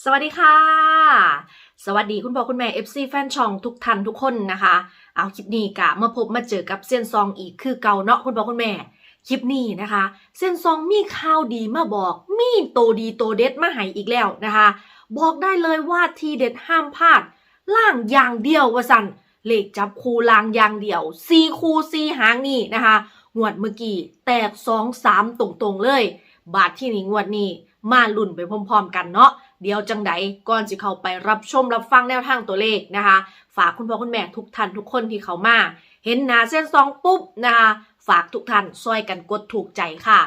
สวัสดีค่ะ สวัสดีคุณพ่อคุณแม่ FC แฟนช่องทุกท่านทุกคนนะคะ เอาคลิปนี้กะมาพบมาเจอกับเซียนซองอีกคือเก่าเนาะคุณพ่อคุณแม่ คลิปนี้นะคะ เซียนซองมีข่าวดีมาบอก มีโตดีโตเด็ดมาให้อีกแล้วนะคะ บอกได้เลยว่าทีเด็ดห้ามพลาด ล่างอย่างเดียวว่าสันเลขจับคูล่างอย่างเดียวซีคูซีหางนี่นะคะงวดเมื่อกี้แตกสองสามตรงๆเลย บาทที่นี่งวดนี้มาลุ่นไปพร้อมๆกันเนาะ เดี๋ยวจังใดก่อนจะเข้าไปรับชมรับฟังแนวทางตัวเลขนะคะ ฝากคุณพ่อคุณแม่ทุกท่านทุกคนที่เขามา เห็นหนาเส้นซองปุ๊บนะคะฝากทุกท่านช่วยกันกดถูกใจค่ะ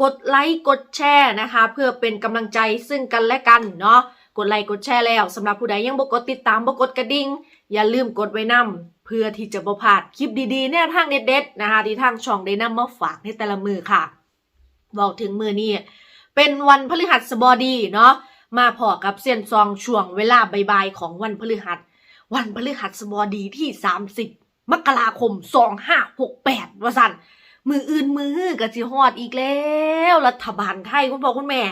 กดไลค์กดแชร์นะคะ เพื่อเป็นกำลังใจซึ่งกันและกันเนาะกดไลค์กดแชร์แล้วสำหรับผู้ใดยังบ่กดติดตามบ่กดกระดิ่งอย่าลืมกดไว้นำเพื่อที่จะบ่พลาดคลิปดีๆแนวทางเด็ดๆนะคะที่ทางช่องได้นำมาฝากในแต่ละมือค่ะบอกถึงมือนี้เป็นวันพฤหัสบดีเนาะ มาพอกับเซียนซองช่วงเวลาบ่ายๆของวันพฤหัส วันพฤหัสบดีที่ 30 มกราคม 2568ว่าสันมืออื่นมือฮื้อกะสิฮอดอีกแล้ว รัฐบาลไทยคุณพ่อคุณแม่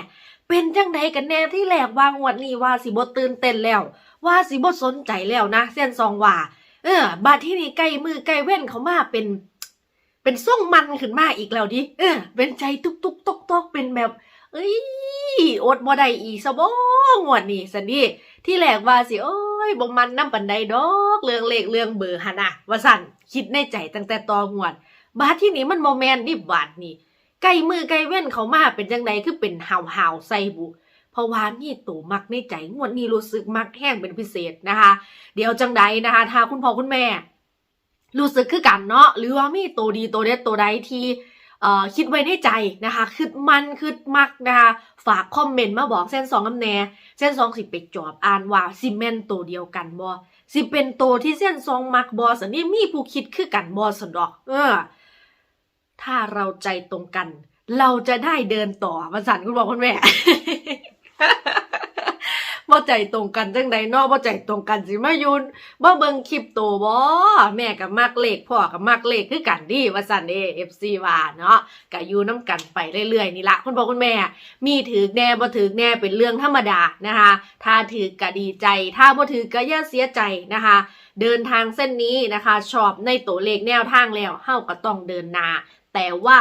เป็นจังใดกันแน่ที่แหลกวางวดนี้ว่าสิบ่ตื่นเต้นแล้ว ว่าสิบ่สนใจแล้วนะเซียนซองว่า เออบาดที่นี่ใกล้มือใกล้เว้นเขามาเป็นเป็นส่งมันขึ้นมาอีกแล้วดิ เออ เป็นใจตุกตุกตกตกเป็นแบบ เอ้ยอดบ่ได้อีกซะบ่งวดนี้สันนี่ที่แรกว่าสิโอ้ยบ่มันน้ำปันใดดอกเรื่องเลขเรื่องเบอร์หนน่ะว่าสั่นคิดในใจตั้งแต่ตองวด บาดที่นี้มันบ่แม่นดิบาดนี่ไกลมือไกลเว้นเขามาเป็นจังไดคือเป็นห่าวๆใส่บุเพราะว่ามีตัวมักในใจงวดนี้รู้สึกมักแห้งเป็นพิเศษนะคะ เดี๋ยวจังใดนะคะถ้าคุณพ่อคุณแม่ รู้สึกคือกันเนาะหรือว่ามีตัวดีตัวเด็ดตัวใดที่ คิดไว้ในใจนะคะคือมันคือมักนะคะฝากคอมเมนต์มาบอกเส้นสองกำแน่เส้นสองสิไปจอบอ่านว่าซิเมนตัวเดียวกันบอสิเป็นตัวที่เส้นสองมักบอสันนี่มีผู้คิดคือกันบอสันดอก เออ ถ้าเราใจตรงกัน เราจะได้เดินต่อมาสันคุณบอกคุณแม่ บ่ใจตรงกันจังใดเนอบ่ใจตรงกันสิมายุนบ่เบิ่งคลิปโตบ่แม่กับมักเลขพ่อกับมักเลขคือกันดิว่าซั่นเด้ FC ว่าเนาะก็อยู่นํกันไปเรื่อยๆนี่ละคุณพ่อคุณแม่ มีถือแน่บ่ถือแน่เป็นเรื่องธรรมดานะคะ ถ้าถือก็ดีใจ ถ้าบ่ถือก็อย่าเสียใจนะคะเดินทางเส้นนี้นะคะชอบในตัวเลขแนวทางแล้วเฮาก็ต้องเดินหน้าแต่ว่า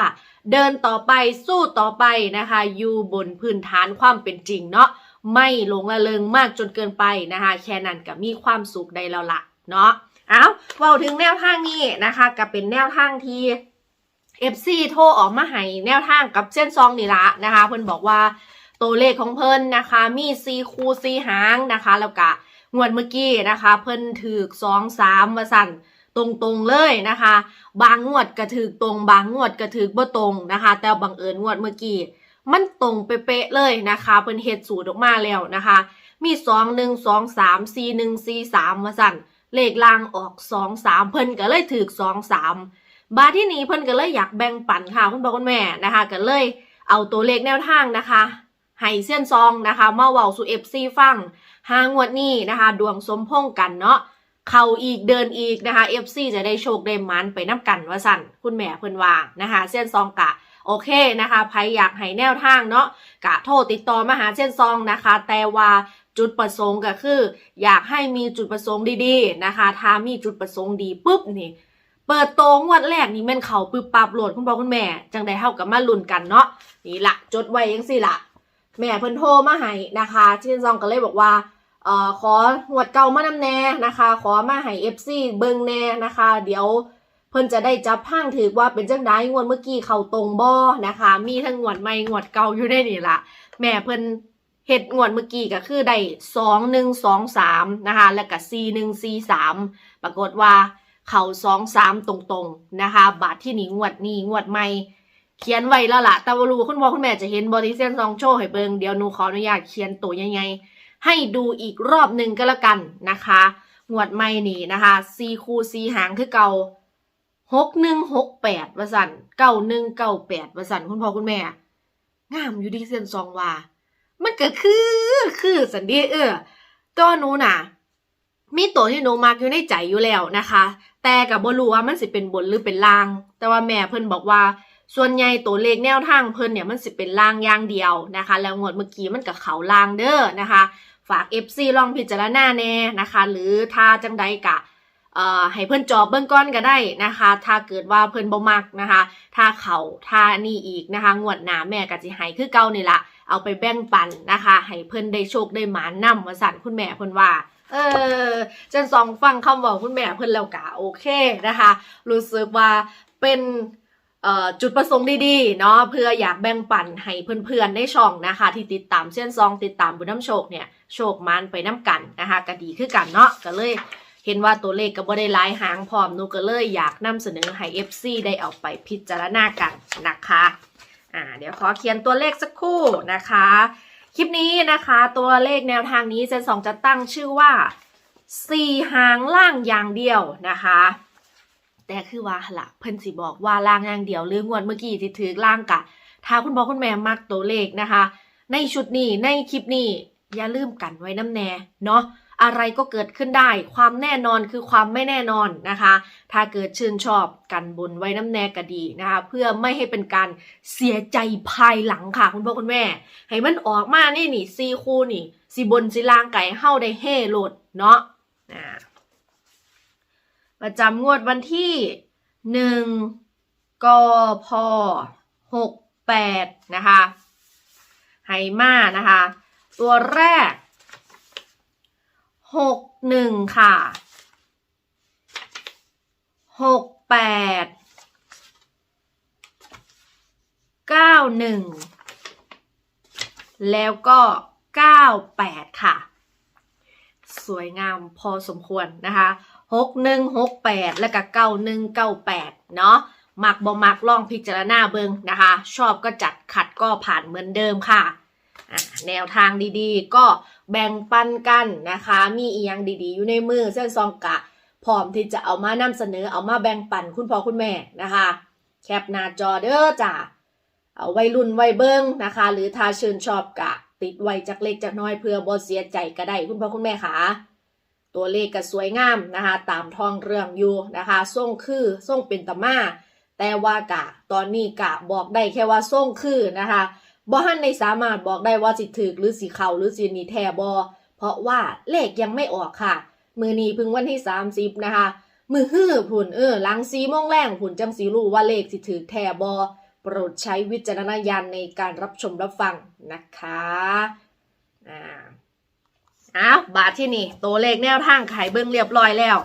เดินต่อไปสู้ต่อไปนะคะ อยู่บนพื้นฐานความเป็นจริงเนาะ ไม่หลงละเลงมากจนเกินไปนะคะแค่นั้นก็มีความสุขได้แล้วละเนาะเอาเว่าถึงแนวทางนี้นะคะก็เป็นแนวทางที่ FC โทรออกมาให้แนวทางกับเส้นซองนี่ละนะคะเพิ่นบอกว่าตัวเลขของเพิ่นนะคะ มีซีคูซีหางนะคะ แล้วก็งวดเมื่อกี้นะคะ เพิ่นถือสองสามมาสั่นตรงๆเลยนะคะ บางงวดก็ถือตรง บางงวดก็ถือบ่ตรงนะคะ แต่บังเอิญงวดเมื่อกี้ มันตรงเป๊ะเลยนะคะเพิ่นเฮ็ดสูตรออกมาแล้วนะคะ มีสองหนึ่งสองสามสี่หนึ่งสี่สามมาสั่นเลขล่างออกสองสามเพิ่นก็เลยถือสองสามบาที่นี้เพิ่นก็เลยอยากแบ่งปันค่ะคุณพ่อคุณแม่นะคะก็เลยเอาตัวเลขแนวทางนะคะให้เส้นซองนะคะมาเว้าสู่ FC ฟังหางวดนี้นะคะ ดวงสมพงษ์กันเนาะเข้าอีกเดินอีกนะคะ FC จะได้โชคได้มันไปน้ำกันว่าสั่นคุณแม่เพิ่นว่านะคะ เส้นซองกะ โอเคนะคะใครอยากให้แนวทางเนาะกะโทรติดต่อมาหาเช่นซองนะคะ แต่ว่าจุดประสงค์ก็คือ อยากให้มีจุดประสงค์ดีๆนะคะ ถ้ามีจุดประสงค์ดีปุ๊บนี่เปิดโตงวดแรกนี่แม่นเขาปึ๊บปับโหลดคุณพ่อคุณแม่ จังได้เท่ากับมาลุ้นกันเนาะนี่ละจดไว้ยังสิละแม่เพิ่นโทรมาให้นะคะเช่นซองก็เลยบอกว่าเอ่อขอหวดเก่ามานำแน่นะคะ ขอมาให้ FC เบิงแน่นะคะ เดี๋ยว พิ่นจะได้จับพังถือว่าเป็นจังได้งวดเมื่อกี้เขาตรงบ่นะคะ มีทั้งงวดใหม่งวดเก่าอยู่ในนี่ละแม่เพิ่นเฮ็ดงวดเมื่อกี้ก็คือได้สองหนึ่งสองสามนะคะ แล้วก็สี่หนึ่งสี่สามปรากฏว่าเขาสองสามตรงๆนะคะ บาทที่หนีงวดนี้งวดใหม่เขียนไว้แล้วล่ะต่ว่ารู้คุณพ่อคุณแม่จะเห็นบอดี้เซนซองโชว์ให้เบิงเดี๋ยวหนูขออนุญาตเขียนตัวยังไง ให้ดูอีกรอบหนึ่งก็แล้วกันนะคะ งวดใหม่นี่นะคะซีคูซีหางคือเก่า หกหนึ่งหกแปดวสันเก้าหนึ่งเก้าแปดวสันคุณพ่อคุณแม่ งามอยู่ดีเส้นซองว่า มันก็คือคือสันดีเออตัวหนูน่ะ มีตัวที่หนูมักอยู่ในใจอยู่แล้วนะคะ แต่กับบรู้ว่ามันสิเป็นบนหรือเป็นล่าง แต่ว่าแม่เพิ่นบอกว่า ส่วนใหญ่ตัวเลขแนวทางเพิ่นเนี่ยมันสิเป็นล่างอย่างเดียวนะคะ แล้วงวดเมื่อกี้มันกับเขาล่างเด้อนะคะ ฝาก FC ลองพิจารณาแน่นะคะ หรือถ้าจังใดกะ เอ่อให้เพิ่อนจอบเบื้องก้อนก็ได้นะคะ ถ้าเกิดว่าเพิ่อนบ่มักนะคะ ถ้าเขาถ้านี่อีกนะคะงวดหน้าแม่ก็สิให้คือเก่านี่ละเอาไปแบ่งปันนะคะ ให้เพิ่อนได้โชคได้หมานนำว่าสั่นคุณแม่เพิ่อนว่าเออจนสองฟังคำบอกคุณแม่เพิ่อนแล้วกะโอเคนะคะ รู้สึกว่าเป็นจุดประสงค์ดีๆเนาะเพื่ออยากแบ่งปันให้เพื่อนๆได้ช่องนะคะ ที่ติดตามเส้นซองติดตามบุญน้ำโชคเนี่ยโชคมันไปน้ำกันนะคะก็ดีคือกันเนาะก็เลย เห็นว่าตัวเลขก็บ่ได้หลายหางพร้อมนูก็เลยอยากนำเสนอให้ FC ได้เอาไปพิจารณากันนะคะอ่าเดี๋ยวขอเขียนตัวเลขสักครู่นะคะ คลิปนี้นะคะตัวเลขแนวทางนี้เซนสองจะตั้งชื่อว่าสี่หางล่างอย่างเดียวนะคะแต่คือว่าละเพิ่นสิบอกว่าล่างอย่างเดียวหรืองวดเมื่อกี้ที่ถือล่างกะ ถ้าคุณพ่อคุณแม่มักตัวเลขนะคะ ในชุดนี้ในคลิปนี้อย่าลืมกันไว้น้ำแน่เนาะ อะไรก็เกิดขึ้นได้ ความแน่นอนคือความไม่แน่นอนนะคะ ถ้าเกิดชื่นชอบกันบุญไว้น้ำแน่ก็ดีนะคะ เพื่อไม่ให้เป็นการเสียใจภายหลังค่ะ คุณพ่อคุณแม่ ให้มันออกมานี่นี่ซีคู่นี่สีบนสีล่างไก่เฮ้าได้เฮ่โหลดเนาะอ่าประจำงวดวันที่หนึ่งกพหกแปดนะคะไฮมานะคะ ตัวแรก หกหนึ่งค่ะหกแปดเก้าหนึ่งแล้วก็98ค่ะ สวยงามพอสมควรนะคะ6168แปดแล้วก็9198เก้าแปดเนาะมักบ่มักลองพิจารณาเบิงนะคะ ชอบก็จัดขัดก็ผ่านเหมือนเดิมค่ะอะแนวทางดีๆ ก็ แบ่งปันกันนะคะ มีอียังดีๆ อยู่ในมือเส้นซองกะพร้อมที่จะเอามานำเสนอเอามาแบ่งปันคุณพ่อคุณแม่นะคะ แคปหน้าจอเด้อจ้าเอาไว้รุ่นไว้เบิ้งนะคะ หรือถ้าชื่นชอบกะ ติดไว้จากเล็กจากน้อยเพื่อบ่เสียใจก็ได้คุณพ่อคุณแม่ค่ะตัวเลขก็สวยงามนะคะ ตามทองเรื่องอยู่นะคะส่งคือส่งเป็นตะมาแต่ว่ากะ ตอนนี้กะบอกได้แค่ว่าส่งคือนะคะ บ่ฮันในสามารถบอกได้ว่าสิถึกหรือสิเข้าหรือสินีแทบอเพราะว่าเลขยังไม่ออกค่ะ มือนี้พิ่งวันที่30นะคะ มือฮื้อผุนเออหลังซีโมงแรงผุนจังสีรู้ว่าเลขสิถึกแทบอโปรดใช้วิจารณญาณในการรับชมรับฟังนะคะอ่าอ้าวบาทที่นี่ตัวเลขแนวทางไขเบิ้งเรียบร้อยแล้ว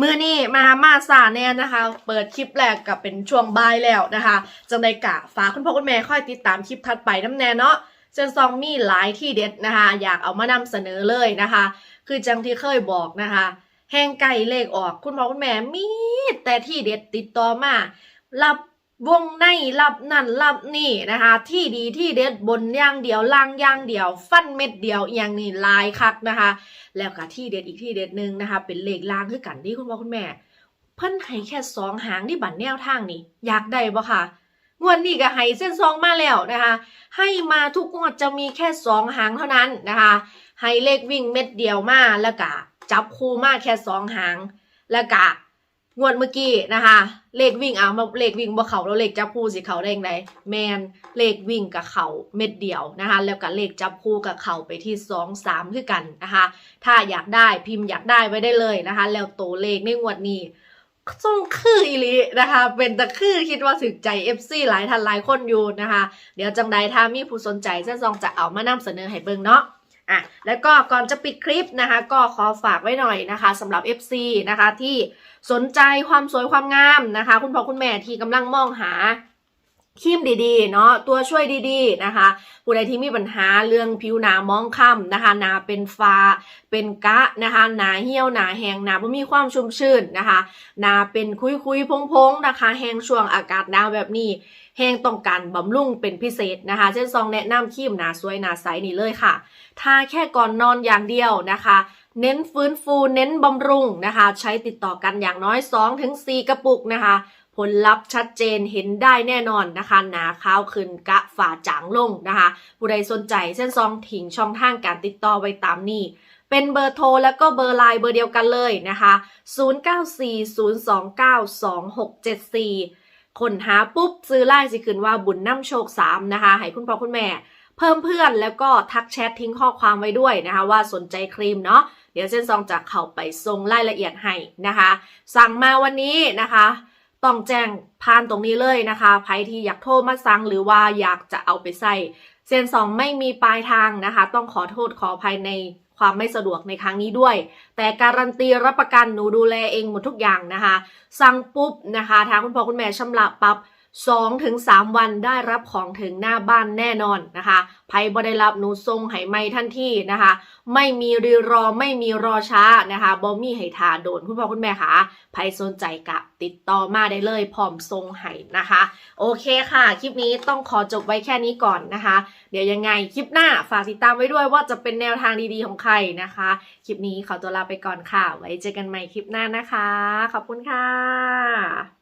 มือนี่มามาสาแน่นะคะ เปิดคลิปแรกกับเป็นช่วงบ่ายแล้วนะคะ จังไดกะฝากคุณพ่อคุณแม่ค่อยติดตามคลิปถัดไปน้ำแน่เนาะเซนซองมีหลายที่เด็ดนะคะ อยากเอามานำเสนอเลยนะคะ คือจังที่เคยบอกนะคะ แห้งไก่เลขออกคุณพ่อคุณแม่มีแต่ที่เด็ดติดต่อมารับ วงในรับนั่นรับนี่นะคะ ที่ดีที่เด็ดบนย่างเดียวล่างย่างเดียว ฟันเม็ดเดียวอย่างนี้ลายคักนะคะ แล้วก็ที่เด็ดอีกที่เด็ดหนึ่งนะคะ เป็นเลขล่างคือกันที่คุณพ่อคุณแม่ เพิ่นให้แค่สองหางที่บัตรแนวทางนี่อยากได้ปะคะงวดนี้ก็ให้เส้นซองมาแล้วนะคะ ให้มาทุกงวดจะมีแค่สองหางเท่านั้นนะคะให้เลขวิ่งเม็ดเดียวมาแล้วก็จับคู่มาแค่สองหางแล้วก็ งวดเมื่อกี้นะคะ เลขวิ่งเอามาเลขวิ่งบ่เขาแล้วเลขจับคู่สิเขาได้ยังไงแมนเลขวิ่งกับเขาเม็ดเดียวนะคะ แล้วก็เลขจับคู่กับเขาไปที่สองสามคือกันนะคะ ถ้าอยากได้พิมพ์อยากได้ไว้ได้เลยนะคะ แล้วตัวเลขในงวดนี้ส่งคืออีลีนะคะ เป็นตะคือคิดว่าถึกใจ FC หลายท่านหลายคนอยู่นะคะ เดี๋ยวจังใดถ้ามีผู้สนใจเส้นซองจะเอามานำเสนอให้เบิ่งเนาะ อะแล้วก็ก่อนจะปิดคลิปนะคะ ก็ขอฝากไว้หน่อยนะคะสำหรับ FC นะคะที่สนใจความสวยความงามนะคะ คุณพ่อคุณแม่ที่กำลังมองหา ครีมดีๆ เนาะตัวช่วยดีๆนะคะ ผู้ใดที่มีปัญหาเรื่องผิวหนามองคล้ำนะคะหนาเป็นฟ้า เป็นกะนะคะหนาเหี่ยวหนาแห้งหนาไม่มีความชุ่มชื่นนะคะหนาเป็นคุยๆพงๆนะคะ แห้งช่วงอากาศหนาวแบบนี้แห้งต้องการบำรุงเป็นพิเศษนะคะ เช่นซองแนะนำครีมหนาสวยหนาใสนี่เลยค่ะทาแค่ก่อนนอนอย่างเดียวนะคะ เน้นฟื้นฟูเน้นบำรุงนะคะ ใช้ติดต่อกันอย่างน้อย 2-4 กระปุกนะคะ ผลลัพธ์ชัดเจนเห็นได้แน่นอนนะคะหนาขาวขึ้นกะฝ่าจางลงนะคะผู้ใดสนใจเส้นซองถิงช่องทางการติดต่อไว้ตามนี้เป็นเบอร์โทรแล้วก็เบอร์ไลน์เบอร์เดียวกันเลยนะคะ 0940292674 คนหาปุ๊บซื้อไล่สิขึ้นว่าบุญน้ำโชค 3 นะคะ ให้คุณพ่อคุณแม่ เพิ่มเพื่อนแล้วก็ทักแชททิ้งข้อความไว้ด้วยนะคะ ว่าสนใจครีมเนาะ เดี๋ยวเส้นซองจะเข้าไปส่งรายละเอียดให้นะคะ สั่งมาวันนี้นะคะ ต้องแจ้งผ่านตรงนี้เลยนะคะใครที่อยากโทรมาสั่งหรือว่าอยากจะเอาไปใส่เซนสองไม่มีปลายทางนะคะ ต้องขอโทษขออภัยในความไม่สะดวกในครั้งนี้ด้วย แต่การันตีรับประกันหนูดูแลเองหมดทุกอย่างนะคะ สั่งปุ๊บนะคะทางคุณพ่อคุณแม่ชำระปับ๊บ 2ถึง3วันได้รับของถึงหน้าบ้านแน่นอนนะคะไพ่บ่ได้รับหนูทรงไหไม่ทันทีนะคะ ไม่มีรีรอไม่มีรอช้านะคะบอมีให้ทาโดนคุณพ่อคุณแม่คะใครสนใจกะติดต่อมาได้เลยพร้อมทรงไหนะคะ โอเคค่ะ คลิปนี้ต้องขอจบไว้แค่นี้ก่อนนะคะ เดี๋ยวยังไงคลิปหน้าฝากติดตามไว้ด้วยว่าจะเป็นแนวทางดีๆของใครนะคะ คลิปนี้ขอตัวลาไปก่อนค่ะ ไว้เจอกันใหม่คลิปหน้านะคะ ขอบคุณค่ะ